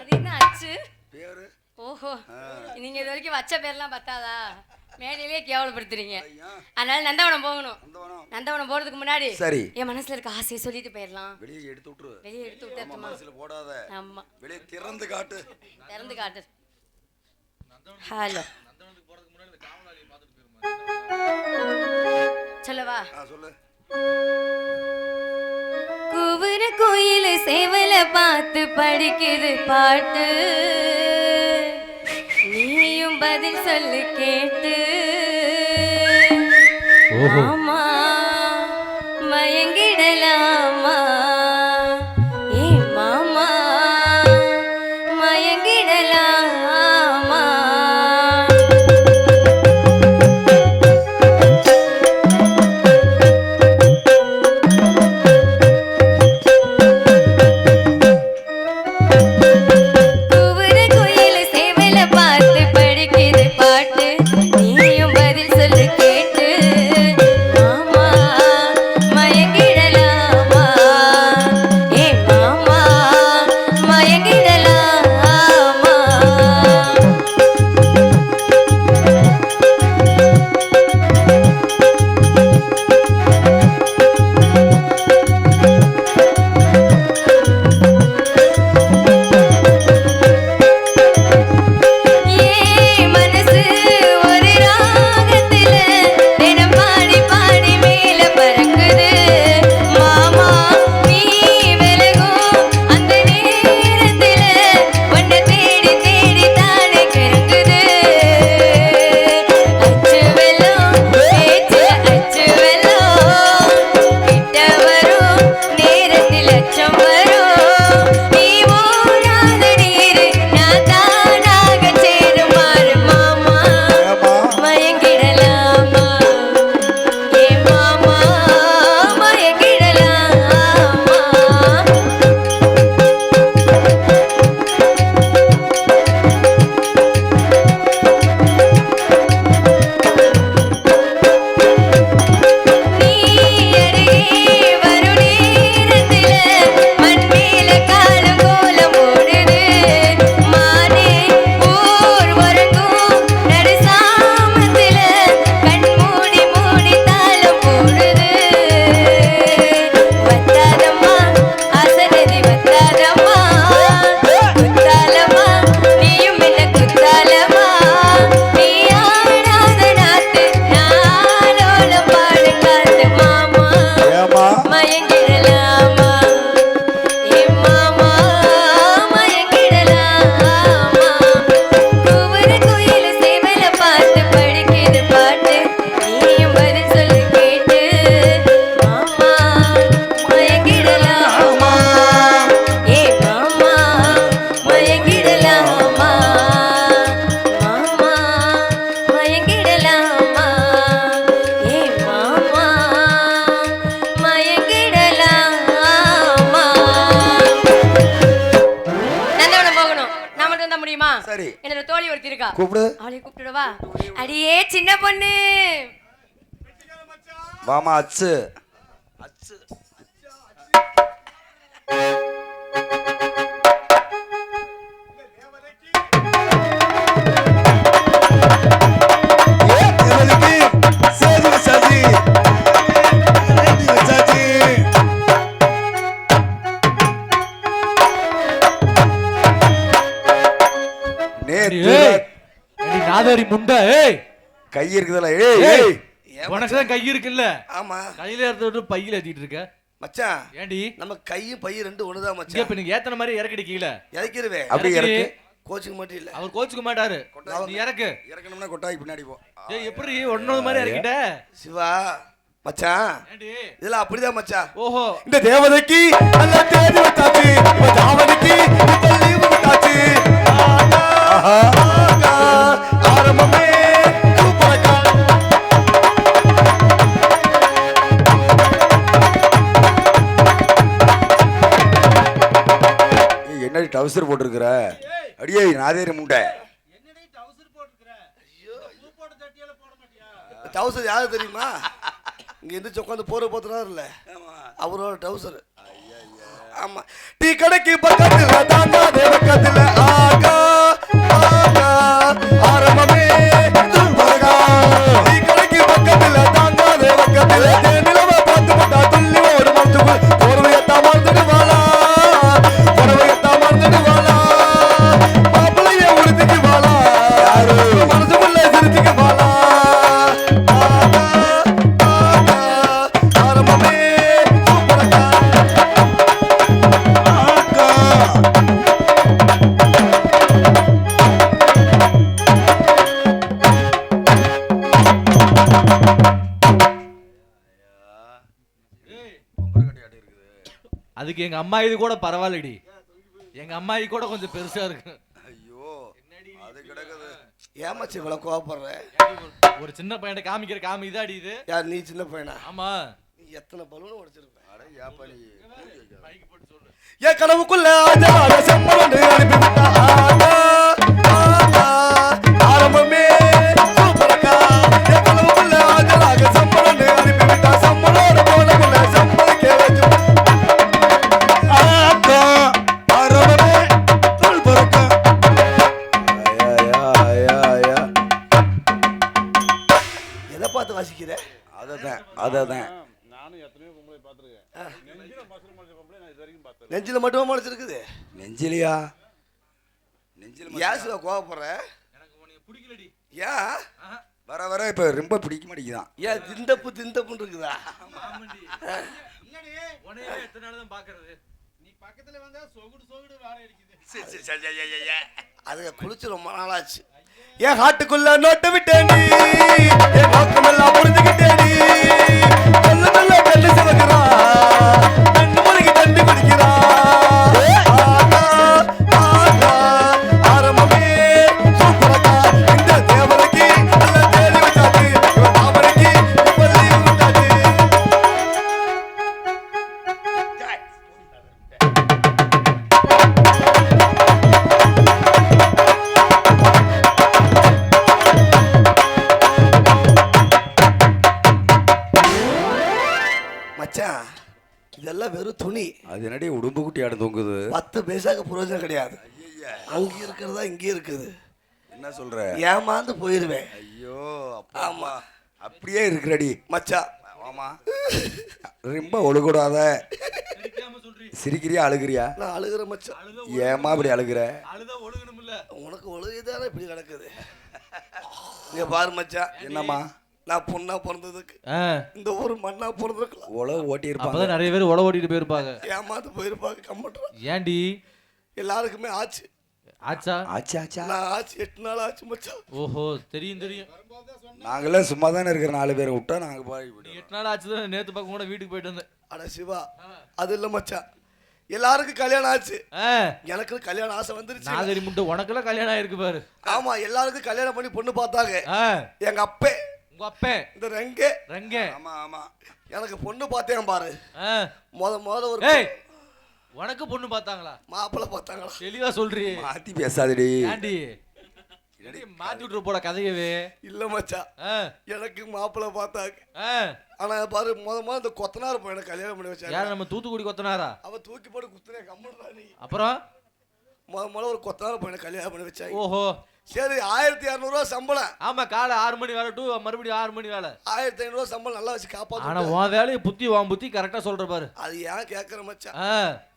அது என்ன அச்சு பேரு? ஓஹோ. நீங்க இது வரைக்கும் வச்ச பேர்லாம் பத்தாதா மேடையிலேயே கேவலப்படுத்துறீங்க. அதனால நந்தவனம் போகணும். நந்தவனம். போறதுக்கு முன்னாடி சரி. என் மனசுல இருக்க ஆசையை சொல்லிட்டு போயிடலாம். வெளியே எடுத்து விட்டுரு. வெளியே எடுத்து ஆமா, விட்டுமா மனசுல போடாத. ஆமா. வெளியே திறந்து காட்டு. திறந்து காட்டு. ஹலோ. சொல்லவா? சொல்லு. குவுற கோயில சேவல பார்த்து படிக்குது பாட்டு. நீயும் பதில் சொல்லு கேட்டு. ஆமா மயங்கிடலாமா? கூப்பிடு. அவளை கூப்பிட்டுடவா அடியே சின்ன பொண்ணு. வாமா அச்சு. அச்சு. நாதாரி முண்டை ஏய். கை இருக்குதுல்ல ஏய் ஏய். உனக்கு தான் கை இருக்குல்ல. ஆமா. கையில எடுத்து பையில ஏத்திட்டு இருக்க. மச்சான் ஏண்டி நம்ம கையும் பையும் ரெண்டு ஒண்ணுதான் மச்சான். இப்ப நீங்க ஏத்தன மாதிரி இறக்கடி கீழே இறக்கிருவே அப்படி இறக்கு. கோச்சுக்கு மட்டும் இல்ல. அவர் கோச்சுக்க மாட்டாரு. நீ இறக்கு. இறக்கணும்னா கொட்டாய் பின்னாடி போ. ஏய் எப்படி ஒன்னொரு மாதிரி இறக்கிட்ட? சிவா மச்சான். இதெல்லாம் அப்படிதான் மச்சான். ஓஹோ. இந்த தேவதைக்கு நல்ல தேடி வச்சாச்சு இந்த தாவணிக்கு டவுசர் போட்டிருக்கிற? அடியே நாதேரி முண்டை டவுசர் யாரு தெரியுமா? இங்க எந்திரிச்சு உட்காந்து போற போத்துறாரு இல்ல அவரோட டவுசர். ஆமா. டீ கடைக்கு பக்கத்துல தான் தேவக்கத்துல ஆகா ஆகா. இது கூட பரவாயில்லடி. எங்க அம்மா இது கூட கொஞ்சம் பெருசா இருக்கு. ஐயோ அது கிடக்குது. ஏன் மச்சி இவ்வளோ கோவப்படுற? ஒரு சின்ன பையனை காமிக்கிற காமி இதாடி இது. யார் நீ சின்ன பையனா? ஆமா. நீ எத்தனை பலூன் உடைச்சிருப்ப? அட ஏப்பா நீ கனவுக்குள்ள ஆஜராக செம்மலண்டு அனுப்பிவிட்டா நெஞ்சிலியா? நெஞ்சில் ஏன் சிவா கோவப்படுற? எனக்கு உன்னை பிடிக்கலடி. ஏன் வர வர இப்ப ரொம்ப பிடிக்க மாட்டேங்குதான் ஏன் திண்டப்பு திண்டப்புன்னு இருக்குதா உன்னையே எத்தனை நாள் தான் பாக்குறது? நீ பக்கத்துல வந்தா சொகுடு சொகுடு வாழை அடிக்குது. அதுங்க குளிச்சு ரொம்ப நாளாச்சு. என் ஹாட்டுக்குள்ள நோட்டு விட்டேன். நோக்கமெல்லாம் புரிஞ்சுக்கிட்டேன். ஏமாந்து போயிருவேன். ஐயோ ஆமா. அப்படியே இருக்கிறடி. மச்சான் ஆமா. ரொம்ப ஒழுகுடாத. சிரிக்காம சொல்றீ சிரிக்கிறியா அழுகிறியா? நான் அழுகிற மச்சான் ஏமா இப்படி அழுகுற? உனக்கு ஒழுகுதானே இப்படி கிடக்குது? இங்க பாரு மச்சான் என்னம்மா? நான் பொண்ணா பிறந்ததுக்கு இந்த ஊர் மண்ணா பிறந்திருக்கலாம். உழவு ஓட்டி இருப்பாங்க நிறைய பேர் உட ஓட்டிட்டு போயிருப்பாங்க. ஏமாந்து போயிருப்பாங்க கம்மட்டுறான் ஏன்டி? எல்லாருக்குமே ஆச்சு. ஆச்சா? ஆச்சா ஆச்சா? நான் ஆச்சு எட்டு நாள் ஆச்சு மச்சான். ஓஹோ தெரியும் தெரியும். நாங்களே சும்மா தானே இருக்கிற நாலு பேரை விட்டா நாங்க போய் நீ எட்டு நாள் ஆச்சுதான் நேத்து பக்கம் கூட வீட்டுக்கு போயிட்டு வந்தேன். அட சிவா அது இல்ல மச்சான். எல்லாருக்கும் கல்யாணம் ஆச்சு. ஆ, எனக்கு கல்யாணம் ஆசை வந்துருச்சு. நாகரி முட்டை உனக்கெல்லாம் கல்யாணம் ஆயிருக்கு பாரு. ஆமா எல்லாருக்கும் கல்யாணம் பண்ணி பொண்ணு பார்த்தாங்க. ஆ, எங்க அப்பே. உங்க அப்பன் இந்த ரெங்கே. ரங்க. ஆமா ஆமா. எனக்கு பொண்ணு பார்த்தேன் பாரு. ஆ, முத முதல்ல ஒரு உனக்கு பொண்ணு பார்த்தாங்களா? மாப்பிள்ளை பார்த்தாங்களா? தெளிவா சொல்றீ. மாத்தி பேசாதடி. ஏண்டி மாத்தி விட்டுரு போல கதையவே. இல்ல மச்சான். ஆ, எனக்கு மாப்பிள்ளை பார்த்தாங்க. ஆனா பாரு முத முதல்ல இந்த கொத்தனார் பையனை கல்யாணம் பண்ணி வச்சாங்க யார் நம்ம தூத்துக்குடி கொத்தனாரா? அவ தூக்கி போட்டு குத்துனே கம்முடா நீ. அப்புறம்? முத முதல்ல ஒரு கொத்தனார் பையனை கல்யாணம் பண்ணி வச்சாங்க. ஓஹோ. சரி ஆயிரத்தி இரநூறுவா சம்பளம். ஆமா காலை ஆறு மணி வேலை டு மறுபடியும் ஆறு மணி வேலை. ஆயிரத்தி ஐநூறுவா சம்பளம் நல்லா வச்சு ஆனா காப்பாத்து உன் வேலையை புத்தி உன் புத்தி கரெக்டா சொல்ற பாரு. அது ஏன் கேட்கற மச்சான்?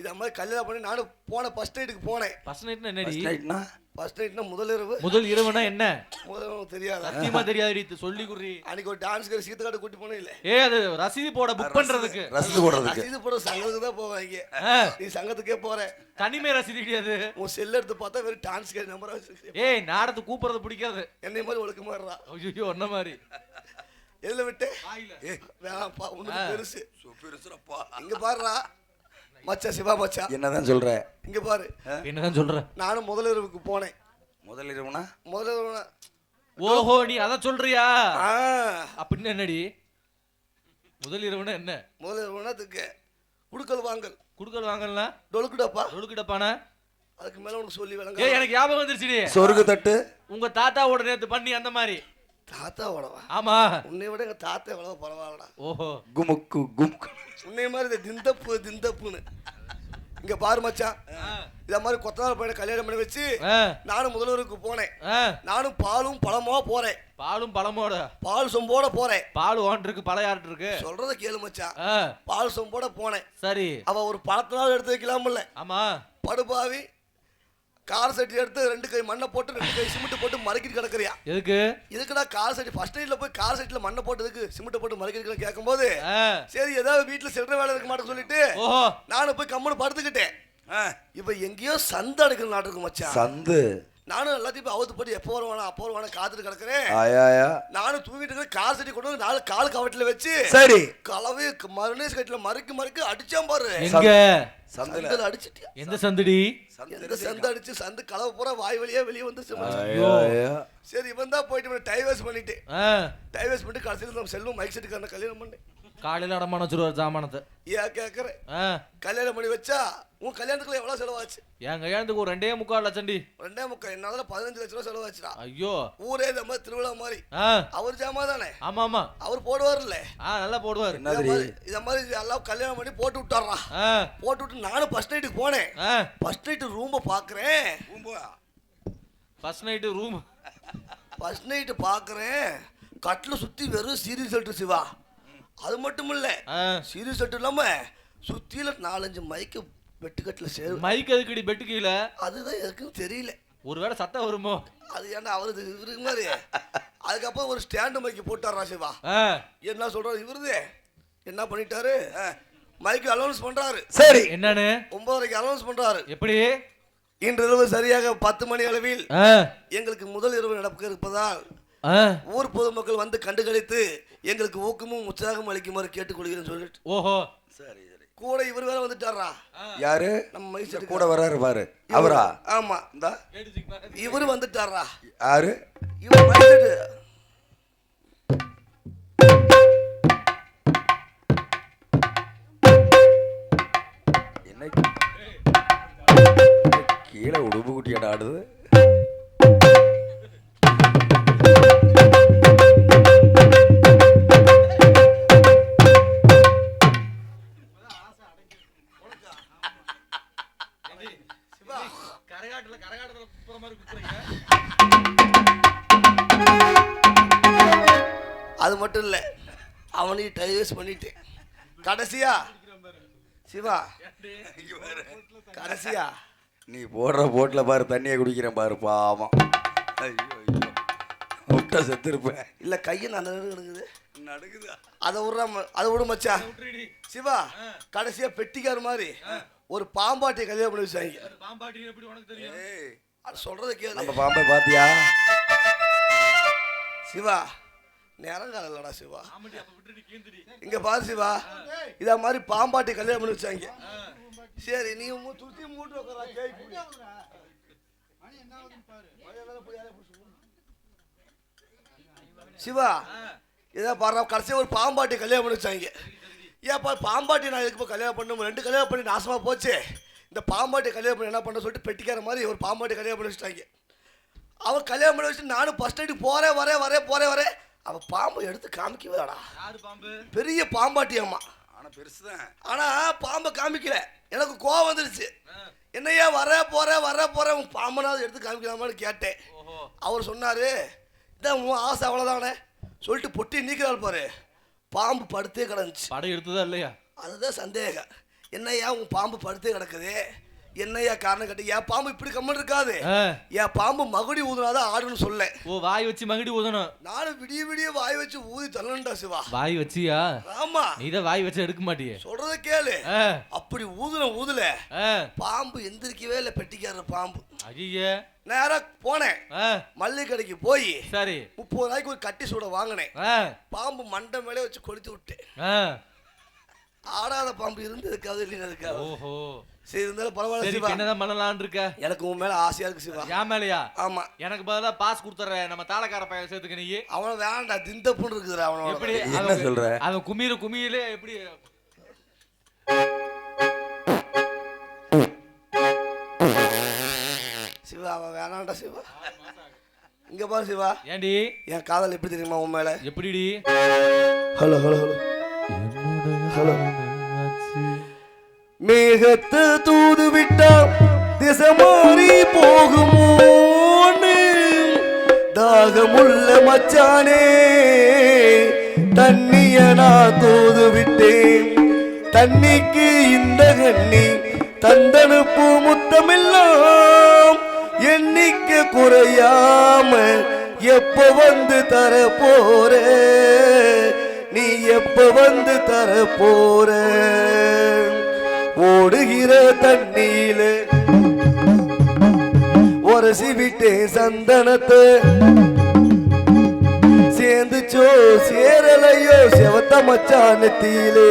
இத மாதிரி கல்யாணம் பண்ணி நானும் போனேன் ஃபர்ஸ்ட் நைட்டுக்கு போனேன். ஃபர்ஸ்ட் நைட்னா என்னடி? நைட்னா ஃபர்ஸ்ட் நைட்னா முதலிரவு முதல் இரவுனா என்ன? முதல் இரவு தெரியாதா? சத்தியமா தெரியாது சொல்லி குடுறி. அன்னைக்கு ஒரு டான்ஸ்க்கு சீத்து கூட்டி போனே இல்ல. ஏ அது ரசீது போட புக் பண்றதுக்கு. ரசத்து போடுறதுக்கு. ரசீது போட சங்கத்துக்கு தான் போவாங்க நீ சங்கத்துக்கே போற. தனிமை ரசீது கிடையாது உன் செல் எடுத்து பார்த்தா வெறும் டான்ஸ் நம்பரா வச்சிருக்கேன் ஏய் நாடத்து கூப்பிடுறது பிடிக்காது. என்னை மாதிரி ஒழுக்கமா இருடா. ஐயோ ஒன்ன மாதிரி? எதுல விட்டு. ஏ வேணாம்ப்பா உனக்கு ஆ. பெருசு. பெருசுறப்பா இங்க பாருடா. மச்சா சிவா மச்சா. என்னதான் சொல்ற? இங்க பாரு. என்னதான் சொல்ற? நானும் முதலிரவுக்கு போனேன். முதல் இரவுனா? முதலிரவு ஓஹோ நீ அத சொல்றியா? ஆ. அப்படின்னு என்னடி? முதல் இரவுனா என்ன? முதலிரவுனா அதுக்கு குடுக்கல் வாங்கல். குடுக்கல் வாங்கலாம் டொலுக்குடாப்பா ஒழுக்கிட்டப்பானா அதுக்கு மேல உனக்கு சொல்லி விளங்க. எனக்கு ஞாபகம் வந்துருச்சுடி. சொருகு தட்டு. உங்க தாத்தாவோட நேத்து பண்ணி அந்த மாதிரி. தாத்தாவோடவா? ஆமா. உன்னை விட எங்க தாத்தா எவ்வளவு பரவாயில்லடா. ஓஹோ. குமுக்கு குமுக்கு உன்னை மாதிரி இந்த திந்தப்பு திந்தப்புன்னு. இங்க பாரு மச்சான். இத மாதிரி கொத்தனார் பையனை கல்யாணம் பண்ணி வச்சு நானும் முதல்வருக்கு போனேன். ஆ, நானும் பாலும் பழமா போறேன். பாலும் பழமோட. பால் சொம்போட போறேன். பால் ஓன் இருக்கு பழ யார்ட்டு இருக்கு? சொல்றத கேளு மச்சான். பால் சொம்போட போனேன். சரி. அவ ஒரு பழத்தினாலும் எடுத்து வைக்கலாம்ல. ஆமா. படுபாவி கார் சட்டி எடுத்து ரெண்டு கை மண்ணை போட்டு ரெண்டு கை சிமெண்ட் போட்டு மறைக்கிட்டு கிடக்குறியா? எதுக்கு? இதுக்குடா கார் சட்டி? ஃபர்ஸ்ட் நைட்ல போய் கார் சட்டில மண்ணை போட்டதுக்கு சிமெண்ட் போட்டு மறைக்கிறதுக்கு கேட்கும்போது சரி ஏதாவது வீட்டுல சில்லற வேலை இருக்க மாட்டேன்னு சொல்லிட்டு நானும் போய் கம்முன்னு படுத்துக்கிட்டேன். இப்ப எங்கேயோ சந்தை அடைக்கிற நாட்டுக்கு மச்சான். சந்து. நானும் எல்லாத்தையும் போய் அவுத்து போட்டு எப்போ வருவானா அப்போ வருவானா காத்துட்டு கிடக்குறேன். ஆயாயா நானும் தூங்கிட்டு இருக்கிற கார் சட்டி கொண்டு வந்து நாலு கால் கவட்டில் வச்சு சரி. கலவை மருணேஷ் கட்டில மறுக்கு மறுக்கு அடிச்சான் பாரு. எங்க? சந்தில. அடிச்சிட்டியா? எந்த சந்துடி? எந்த சந்து அடிச்சு சந்து கலவை பூரா வாய் வழியா வெளியே வந்துச்சு ஆயாயா சரி இவன் தான் போயிட்டு வேஸ்ட் பண்ணிட்டு. வேஸ்ட் பண்ணிட்டு கடைசியில் நம்ம செல்வம் மைக் செட்டுக்காரன கல்யாணம் பண்ணேன். காலையில அடமான வச்சிருவாரு ஜாமானத்தை ஏன் கேட்கறேன் ஆ, கல்யாணம் பண்ணி வச்சா உன் கல்யாணத்துக்குள்ள எவ்வளவு செலவாச்சு? என் கல்யாணத்துக்கு ஒரு ரெண்டே முக்கால் லட்சம்டி ரெண்டே முக்கால் என்னால பதினஞ்சு லட்ச ரூபா செலவாச்சுடா. ஐயோ. ஊரே இந்த மாதிரி திருவிழா மாதிரி. ஆ. அவர் ஜாமா தானே? ஆமா ஆமா. அவர் போடுவார்ல ஆ நல்லா போடுவாரு. இத மாதிரி எல்லாம் கல்யாணம் பண்ணி போட்டு விட்டாரா போட்டு விட்டு நானும் ஃபர்ஸ்ட் நைட்டுக்கு போனேன். ஆ. ஃபர்ஸ்ட் நைட்டு ரூமை பார்க்குறேன் first night room first night பார்க்குறேன் கட்டில் சுற்றி வெறும் சீரியல் செட்டு சிவா. அது மட்டும் இல்லை சீரியல் செட்டு இல்லாமல் சுற்றியில் நாலஞ்சு மைக்கு வெட்டுக்கட்டில் சேரு. மைக் எதுக்குடி பெட்டு கீழே? அதுதான் எதுக்குன்னு தெரியல. ஒருவேளை சத்தம் வருமோ? அது ஏன்டா அவரு இவருக்கு மாதிரி அதுக்கப்புறம் ஒரு ஸ்டாண்டு மைக்கு போட்டாரா சிவா. என்ன சொல்றாரு இவருது? என்ன பண்ணிட்டாரு? மைக்கு அலௌன்ஸ் பண்றாரு. சரி. என்னன்னு? ஒன்பதரைக்கு அலௌன்ஸ் பண்றாரு. எப்படி? இன்று இரவு சரியாக பத்து மணி அளவில் எங்களுக்கு முதல் இரவு நடக்க இருப்பதால் ஊர் பொதுமக்கள் வந்து கண்டுகளித்து எங்களுக்கு ஊக்கமும் உற்சாகம் அளிக்குமாறு கேட்டுக்கொள்கிறேன்னு சொல்லிட்டு. ஓஹோ. சரி சரி. கூட இவர் வேற வந்துட்டாரா? யாரு? நம்ம மைசூர் கூட வர்றாரு பாரு. அவரா? ஆமா இந்தா. இவரு வந்துட்டாரா? யாரு? இவர் மைசூர் என்ன கீழே உடுப்பு குட்டியாட ஆடுது. பண்ணிட்டேன் கடைசியா? சிவா. கடைசியா? நீ போடுற போட்டில் பாரு தண்ணியை குடிக்கிறேன் பாரு பாவம். ஐயோ ஐயோ. விட்டா செத்துருப்பேன். இல்ல கையை நான் இருக்குது நடுக்குதா? அதை விட்றா அதை விடு மச்சான் சிவா கடைசியா பெட்டிக்கார மாதிரி ஒரு பாம்பாட்டியை கல்யாணம் பண்ணி வச்சாங்க. பாம்பாட்டி எப்படி உனக்கு தெரியும்? ஏய். அது சொல்றதை கேளு. நம்ம பாம்பை பாத்தியா? சிவா நேரங்காலம் இல்லடா சிவா. இங்க பாரு சிவா. இத மாதிரி பாம்பாட்டி கல்யாணம் பண்ணி வச்சாங்க. சரி நீ சுத்தி மூட்டு. சிவா இதை பாரு கடைசியா ஒரு பாம்பாட்டி கல்யாணம் பண்ணி வச்சாங்க. ஏப்பா பாம்பாட்டி நான் எதுக்கு கல்யாணம் பண்ணணும்? ரெண்டு கல்யாணம் பண்ணி நாசமா போச்சு. இந்த பாம்பாட்டி கல்யாணம் பண்ணி என்ன பண்ண சொல்லிட்டு பெட்டிக்கார மாதிரி ஒரு பாம்பாட்டி கல்யாணம் பண்ணி வச்சுட்டாங்க. அவன் கல்யாணம் பண்ணி வச்சு நானும் ஃபர்ஸ்ட் நைட்டு போறேன் வரேன் வரேன் போறேன் வரேன். அவன் பாம்பை எடுத்து காமிக்கவேடா யாரு பாம்பு? பெரிய பாம்பாட்டி அம்மா. ஆனா பெருசுதான். ஆனா பாம்பை காமிக்கல. எனக்கு கோவம் வந்துருச்சு. என்னையா வர போற வர போற உன் பாம்பனாவது எடுத்து காமிக்கலாமான்னு கேட்டேன். அவர் சொன்னாரு இதான் உன் ஆசை அவ்வளோதானே சொல்லிட்டு பொட்டி நீக்கிறாள் பாரு. பாம்பு படுத்தே கிடந்துச்சு. படம் எடுத்ததா இல்லையா? அதுதான் சந்தேகம். என்னய்யா உன் பாம்பு படுத்தே கிடக்குது? என்னய்யா காரணம் கட்டி என் பாம்பு இப்படி கம்மன் இருக்காது. என் பாம்பு மகுடி ஊதுனாதான் ஆடுன்னு சொல்ல. ஓ வாய் வச்சு மகிடி ஊதணும். நானும் விடிய விடிய வாய் வச்சு ஊதி தள்ளணும்டா சிவா. வாய் வச்சியா? ஆமா. நீதான் வாய் வச்சு எடுக்க மாட்டியே. சொல்றத கேளு. அப்படி ஊதுன ஊதுல பாம்பு எந்திரிக்கவே இல்லை பெட்டிக்கார பாம்பு. ஐயே நேரா போனேன். மல்லிகை கடைக்கு போய் சரி. முப்பது ரூபாய்க்கு ஒரு கட்டி சூட வாங்கினேன். பாம்பு மண்டை மேலே வச்சு கொளுத்தி விட்டேன். ஆடாத பாம்பு இருந்ததுக்காவது இருக்காது ஓஹோ. சரி இருந்தாலும் பரவாயில்ல சரி சிவா. என்னதான் பண்ணலாம்னு இருக்க? எனக்கு உன் மேல ஆசையா இருக்கு சிவா. ஏன் மேலையா? ஆமா. எனக்கு பதிலா பாஸ் கொடுத்துறேன் நம்ம தாளக்கார பையன் சேர்த்துக்க நீ. அவன வேண்டாம் திந்தப்புன்னு இருக்குதுடா எப்படி? அவனோட என்ன அவன் சொல்ற? அவன் குமிர குமியிலே எப்படி? சிவா அவன் வேணாம்டா சிவா. இங்க பாரு சிவா. ஏண்டி? என் காதல் எப்படி தெரியுமா உன் மேல? எப்படிடி? Hello hello hello. ஹலோ மேகத்தை தூது விட்டால் திசை மாறி போகுமோன்னு தாகமுள்ள மச்சானே தண்ணிய நான் தூது விட்டேன் தண்ணிக்கு இந்த கண்ணி தந்தனுப்பு முத்தமில்லாம் எண்ணிக்க குறையாம எப்ப வந்து தர போற நீ எப்ப வந்து தர போற ஓடுகிற தண்ணீல உரசி விட்டேன் சந்தனத்தை. சேர்ந்துச்சோ சேரலையோ செவத்த மச்சான தீலே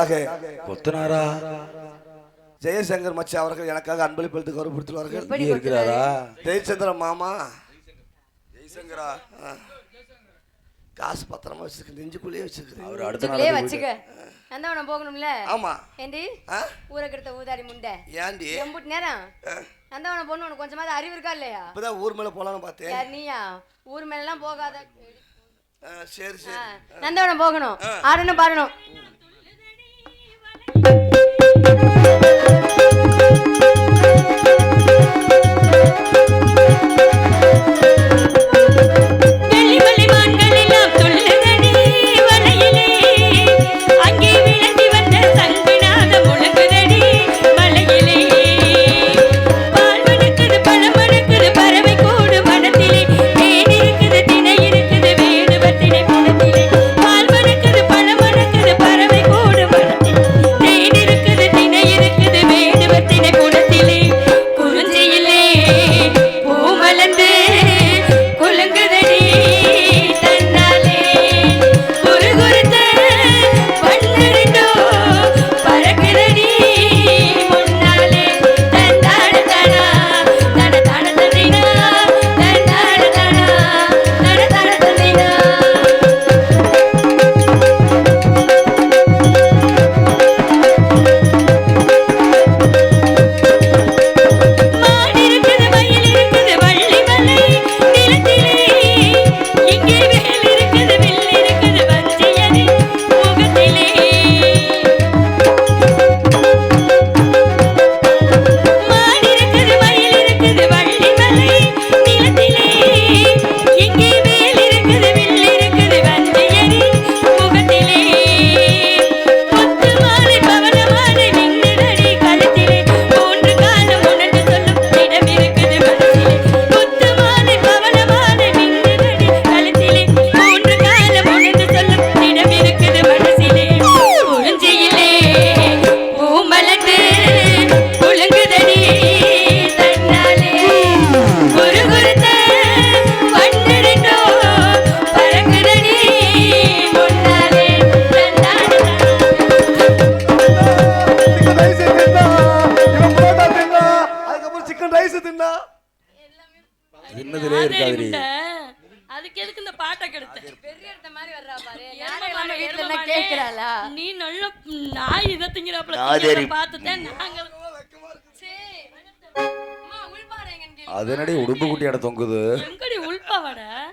எனக்காக கொத்தனாரா? ஜெயசங்கர் மச்சி அவர்கள் எனக்காக அன்பளிப்பளித்து கௌரவப்படுத்துவார்கள். இருக்கிறாரா? ஜெயச்சந்திர மாமா? ஜெயசங்கரா காசு பத்திரமா வச்சிருக்கேன் நெஞ்சுக்குள்ளேயே வச்சிருக்கேன் அவர் அடுத்த நாள் வச்சுக்க. நந்தவனம் போகணும்ல? ஆமா. ஏண்டி? ஊரக்கெடுத்த ஊதாரி முண்ட. ஏண்டி? எம்புட்டு நேரம். நந்தவனம் பொண்ணு உனக்கு கொஞ்சமாவது அறிவு இருக்கா இல்லையா? இப்பதான் ஊர் மேல போலாம்னு பார்த்தேன். நீயா? ஊர் மேல எல்லாம் போகாத சரி சரி. நந்தவனம் போகணும். ஆடணும் பாடணும்.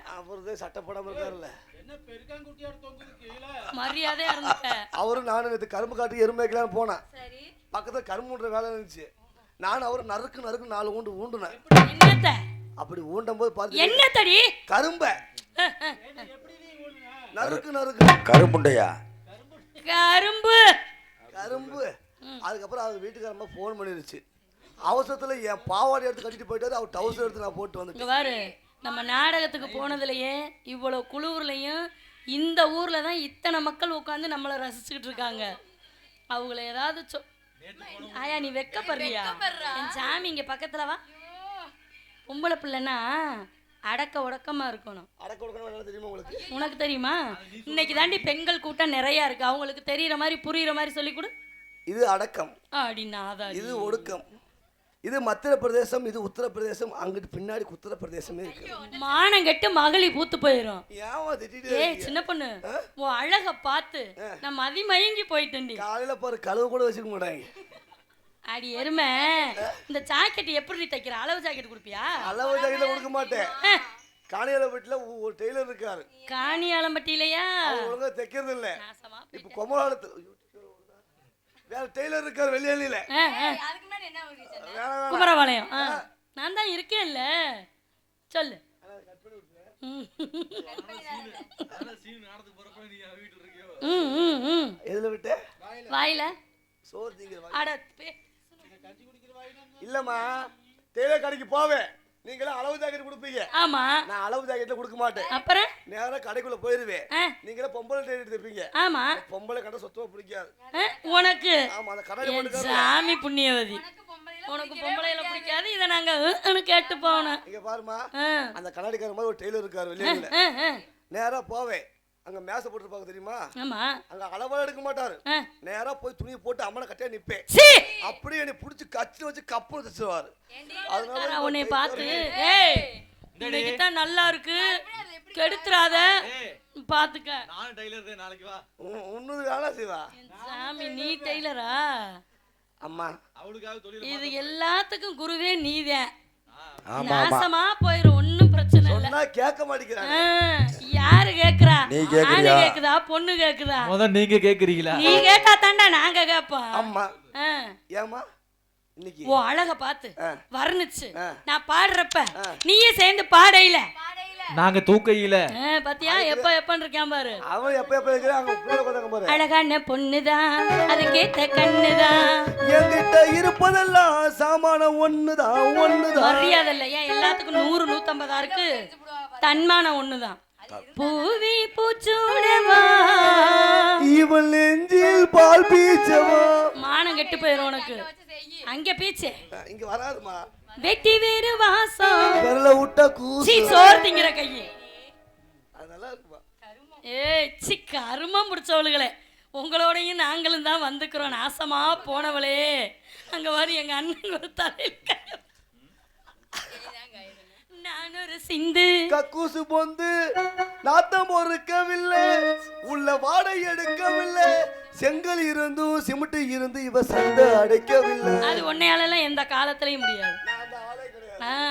அவரு சட்டப்படாம இருக்காருல்ல. மரியாதையா இருந்துட்ட. அவரும் நானும் நேத்து கரும்பு காட்டு எருமை வைக்கலாம்னு போனேன். சரி. பக்கத்துல கரும்புன்ற வேலை இருந்துச்சு. நானும் அவரும் நறுக்கு நறுக்கு நாலு ஊண்டு ஊண்டுனேன். என்னத்த? அப்படி ஊண்டும் போது பார்த்து என்னத்தடி? கரும்பை. நறுக்கு நறுக்கு. கரும்புண்டையா? கரும்பு. கரும்பு. அதுக்கப்புறம் அவர் வீட்டுக்காரம்மா ஃபோன் பண்ணிருச்சு. அவசரத்துல என் பாவாடை எடுத்து கட்டிட்டு போயிட்டாரு. அவர் டவுசர் எடுத்து நான் போட்டு வந்துட்டேன். நம்ம நாடகத்துக்கு போனதுலயே இவ்வளவு குளூர்லயும் இந்த ஊர்ல தான் இத்தனை மக்கள் உட்காந்து நம்மளை ரசிச்சுக்கிட்டு இருக்காங்க. அவங்கள ஏதாவது சொ ஆயா நீ வெக்கப்படுறியா? என் சாமி இங்க பக்கத்துல வா. பொம்பளை பிள்ளைன்னா அடக்க உடக்கமா இருக்கணும். அடக்க கொடுக்கணும் என்ன தெரியுமா உங்களுக்கு? உனக்கு தெரியுமா? இன்னைக்கு தாண்டி பெண்கள் கூட்டம் நிறைய இருக்கு. அவங்களுக்கு தெரியற மாதிரி புரியுற மாதிரி சொல்லி கொடு. இது அடக்கம். அப்படின்னு ஆதாரி இது ஒடுக்கம். இது மத்திய பிரதேசம் இது உத்தரப்பிரதேசம் அங்கிட்டு பின்னாடி உத்தரப்பிரதேசமே இருக்கு மானம் கெட்டு மகளி பூத்து திட்டிட்டு ஏய்? சின்ன பொண்ணு உன் அழக பார்த்து நான் மதிமயங்கி போயிட்டேன்டி. காலையில பாரு கழுவு கூட வச்சுக்க மாட்டாங்க. அடி எருமை. இந்த ஜாக்கெட் எப்படி தைக்கிற? அளவு ஜாக்கெட் கொடுப்பியா? அளவு ஜாக்கெட்ல கொடுக்க மாட்டேன். காணியால வீட்டுல ஒரு டெய்லர் இருக்காரு. காணி ஆலம்பட்டியிலையா அவர் ஒழுங்கா தைக்கிறது இல்ல இப்ப கொமலாளத்து வேற டெய்லர் இருக்காரு வெளியில. குமரபாளையம். ஆ. நான் தான் இருக்கேன்ல. சொல்லு. ம். ம், ம், ம். எதுல விட்டு? வாயில. சோறு இல்லம்மா டெய்லர் கடைக்கு போவேன் நீங்களும் அளவு ஜாக்கெட் கொடுப்பீங்க. ஆமா. நான் அளவு ஜாக்கெட்ல கொடுக்க மாட்டேன். அப்புறம்? நேரா கடைக்குள்ள போயிருவேன். ஆ, நீங்களே பொம்பளை டெய்லர் தைப்பீங்க ஆமா. பொம்பளை கடை சுத்தமா பிடிக்காது. உனக்கு? ஆமா அந்த கடை சாமி புண்ணியவதி. உனக்கு பொம்பளையில பிடிக்காது. இதை நாங்க கேட்டு போனோம் இங்க பாருமா அந்த கண்ணாடிக்கார மாதிரி ஒரு டெய்லர் இருக்காரு வெளியில. நேரா போவேன். அங்க மேசை போட்டுருப்பாங்க தெரியுமா? ஆமா. அங்க அளவெல்லாம் எடுக்க மாட்டாரு. நேரா போய் துணியை போட்டு அம்மனை கட்டியா நிப்பேன் சீ! அப்படியே என்னை பிடிச்சி கச்சில வச்சு கப்பு தச்சுவாரு உட்கார உன்னை பார்த்து? இன்னைக்கு தான் நல்லா இருக்கு. கெடுத்துறாத. பாத்துக்க. நானும் டெய்லர் நாளைக்கு வா. உன்னது வேலை செய்வா. சாமி நீ டெய்லரா? அம்மா. அவளுக்காக இது எல்லாத்துக்கும் குருவே நீதான். நாசமா போயிரும் ஒண்ணும் பிரச்சனை இல்ல. சொன்னா கேட்க மாட்டேங்கிறாங்க. யாரு கேக்குறா? நீ கேக்குறியா? கேக்குதா பொண்ணு கேக்குதா? முத நீங்க கேக்குறீங்களா? நீ கேட்டா தாண்டா நாங்க கேப்போம். அம்மா ஆ, ஏம்மா? இன்னைக்கு? உன் அழக பார்த்து. வர்ணிச்சு. நான் பாடுறப்ப நீயே சேர்ந்து பாடையில. நாங்க தூக்கையில. பாத்தியா? எப்ப எப்பன்னு இருக்கான் பாரு. அவன் எப்ப எப்ப இருக்கிறான்? பாரு. அழகான பொண்ணுதான். அதுக்கேத்த கண்ணுதான். என்கிட்ட இருப்பதெல்லாம் சாமானம் ஒண்ணுதான் ஒண்ணுதான். மரியாதை இல்ல ஏன் எல்லாத்துக்கும் நூறு நூத்தம்பதா இருக்கு. தன்மானம் ஒண்ணுதான். பூவி பூச்சூடவா. இவள் நெஞ்சில் பால் பீச்சவா. மானம் கெட்டு போயிரும் உனக்கு. அங்க பீச்சு. இங்க வராதுமா வெட்டி வேறு வாசம். விரல விட்டா கூசு. சோறு திங்கிற கையை. அது நல்லா இருக்குமா ஏய் சி கருமம் முடிச்சவளுகளே. உங்களோடையும் நாங்களும் தான் வந்துக்கிறோம். நாசமா போனவளே. அங்க வர எங்க அண்ணன் ஒரு தலையில் நான் ஒரு சிந்து. கக்கூசு பொந்து. நாத்தம் பொறுக்கவில்லை. உள்ள வாடை எடுக்கவில்லை. செங்கல் இருந்தும் சிமெண்ட் இருந்து இவ சண்டை அடைக்கவில்லை. அது உன்னையாலலாம் எந்த காலத்திலயும் முடியாது.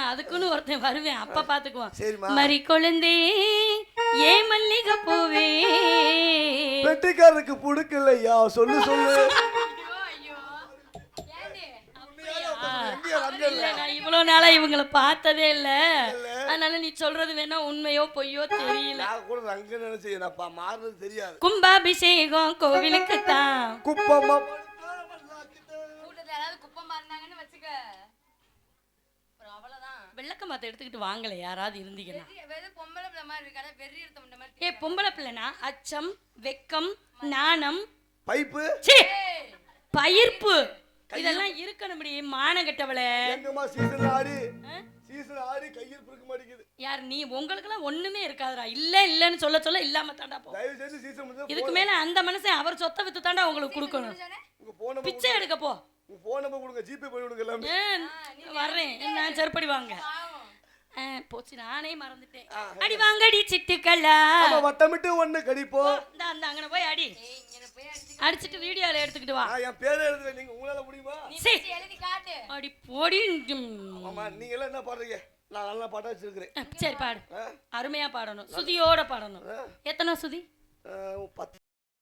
அதுக்குன்னு ஒருத்தன் வருவேன். அப்ப பாத்துக்குவான். மறி கொழுந்தே ஏ மல்லிகை பூவே. வெட்டிக்காரருக்கு புடுக்கலையா? சொல்லு சொல்லு. இவ்வளவு நாளா இவங்கள பார்த்ததே இல்ல. அதனால நீ சொல்றது வேணா உண்மையோ பொய்யோ தெரியல. கூட தெரியாது. கும்பாபிஷேகம் கோவிலுக்கு தான் குப்பம்மா கூட்டத்துல யாராவது குப்பம் பாருந்தாங்கன்னு வச்சுக்க அப்புறம் விளக்க மாத்த எடுத்துக்கிட்டு வாங்கல யாராவது இருந்தீங்கன்னா. பொம்பளை பிள்ளை மாதிரி இருக்காத வெறி எடுத்த மாதிரி ஏ பொம்பளை பிள்ளைனா அச்சம் வெக்கம் நாணம். பைப்பு? பயிர்ப்பு. இதெல்லாம் இருக்கணும் மான கெட்டவளே எங்கம்மா சீசன் ஆடி சீசன் ஆடி கையிருப்பு இருக்க மாட்டேங்குது. யார் நீ உங்களுக்கெல்லாம் ஒண்ணுமே இருக்காதுடா. இல்ல இல்லன்னு சொல்ல சொல்ல இல்லாம தாண்டா போ. தயவு சீசன் இதுக்கு மேல அந்த மனுஷன் அவர் சொத்தை வித்து தாண்டா உங்களுக்கு கொடுக்கணும். உங்க போன் நம்பர் பிச்சை எடுக்க போ. உங்க போன் நம்பர் கொடுங்க ஜிபே பண்ணி விடுங்க எல்லாமே. வர்றேன். நான் செருப்படி வாங்க. போச்சு நானே மறந்துட்டேன். அடி வாங்கடி சிட்டுக்கல்லா. வட்டமிட்டு ஒண்ணு கடிப்போம் இந்த அந்த அங்கன போய் அடி. அடிச்சிட்டு வீடியோல எடுத்துக்கிட்டு வா. என் பேரை எழுதுவேன் நீங்க உங்களால முடியுமா? சீ. எழுதி காட்டு. அடி போடி ஆமா நீங்க எல்லாம் என்ன பாடுறீங்க? நான் நல்லா பாட்டா வச்சிருக்கிறேன். சரி பாடு. அருமையா பாடணும். சுதியோட பாடணும். எத்தனை சுதி? பத்து.